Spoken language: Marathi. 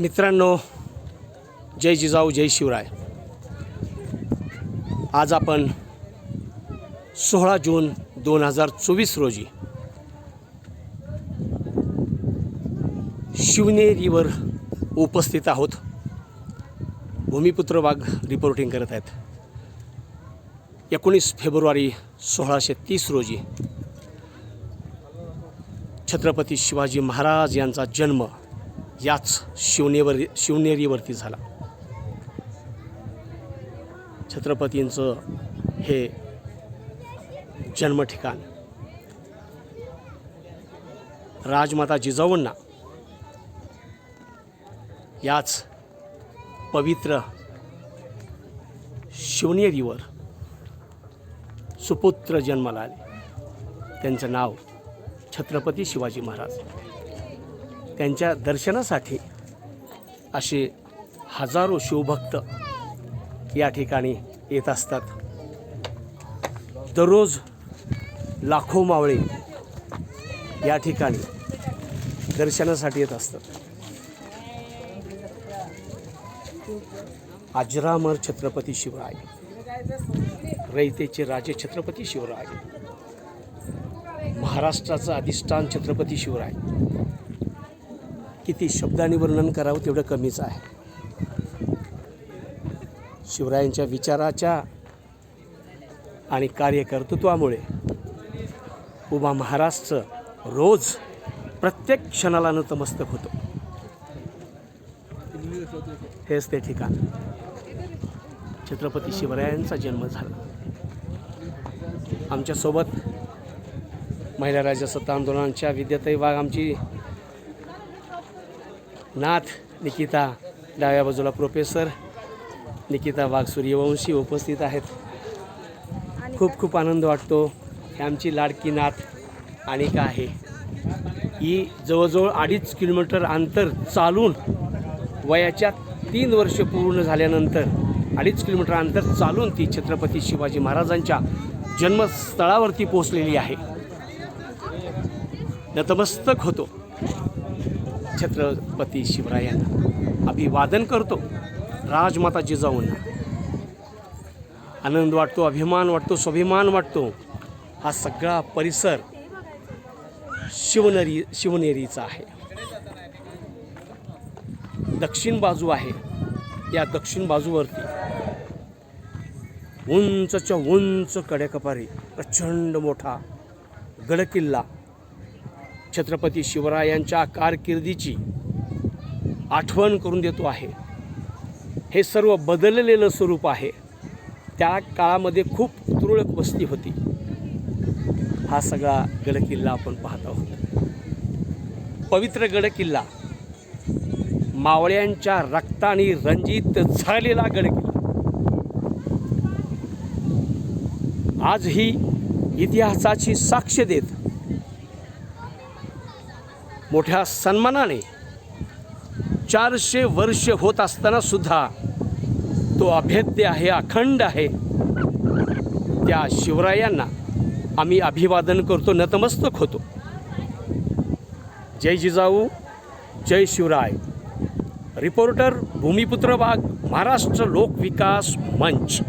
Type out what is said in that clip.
मित्रांनो जय जिजाऊ जय शिवराय. आज आपण सोळा जून दोन हजार चोवीस रोजी शिवनेरीवर उपस्थित आहोत. भूमिपुत्र वाघ रिपोर्टिंग करत आहेत. एकोणीस फेब्रुवारी सोळाशे तीस रोजी छत्रपती शिवाजी महाराज यांचा जन्म याच शिवनेवर शिवनेरीवरती झाला. छत्रपतींचं हे जन्मठिकाण. राजमाता जिजाऊंना याच पवित्र शिवनेरीवर सुपुत्र जन्माला आले. त्यांचं नाव छत्रपती शिवाजी महाराज. त्यांच्या दर्शनासाठी असे हजारो शिवभक्त या ठिकाणी येत असतात. दररोज लाखो मावळे या ठिकाणी दर्शनासाठी येत असतात. अजरामर छत्रपती शिवराय रयतेचे राजे छत्रपती शिवराय महाराष्ट्राचं अधिष्ठान छत्रपती शिवराय किती शब्दांनी वर्णन करावं तेवढं कमीच आहे. शिवरायांच्या विचाराच्या आणि कार्यकर्तृत्वामुळे उभा महाराष्ट्र रोज प्रत्येक क्षणाला नतमस्तक होतो. हेच ते ठिकाण. छत्रपती शिवरायांचा जन्म झाला. आमच्यासोबत महिला राज्यसत्ता आंदोलनाच्या विद्याताई वाघ आमची नाथ निकिता डाव्या बाजूला प्रोफेसर निकिता वाघ सूर्यवंशी उपस्थित आहेत. खूप खूप आनंद वाटतो. ही आमची लाडकी नाथ आणि का आहे? ही जवळजवळ अडीच किलोमीटर अंतर चालून वयाच्या तीन वर्ष पूर्ण झाल्यानंतर अडीच किलोमीटर अंतर चालून ती छत्रपती शिवाजी महाराजांच्या जन्मस्थळावरती पोचलेली आहे. नतमस्तक होतो. छत्रपती शिवरायांना अभिवादन करतो. राजमाता जिजाऊंना. आनंद वाटतो अभिमान वाटतो स्वाभिमान वाटतो. हा सगळा परिसर शिवनेरी शिवनेरीचा आहे. दक्षिण बाजू आहे. या दक्षिण बाजूवरती उंचच्या उंच कडेकपारी प्रचंड मोठा गडकिल्ला. छत्रपती शिवरायांच्या कारकिर्दीची आठवण करून देतो आहे. हे सर्व बदललेलं स्वरूप आहे. त्या काळामध्ये खूप तुरळक वस्ती होती. हा सगळा गडकिल्ला आपण पाहत आहोत. पवित्र गडकिल्ला मावळ्यांच्या रक्ताने रंजित झालेला गडकिल्ला. आजही इतिहासाची साक्ष देत मोठ्या सन्मानाने चारशे वर्ष होत असताना सुद्धा तो अभेद्य आहे अखंड आहे. त्या शिवरायांना आम्ही अभिवादन करतो नतमस्तक होतो. जय जिजाऊ जय शिवराय. रिपोर्टर भूमिपुत्र वाघ महाराष्ट्र लोकविकास मंच.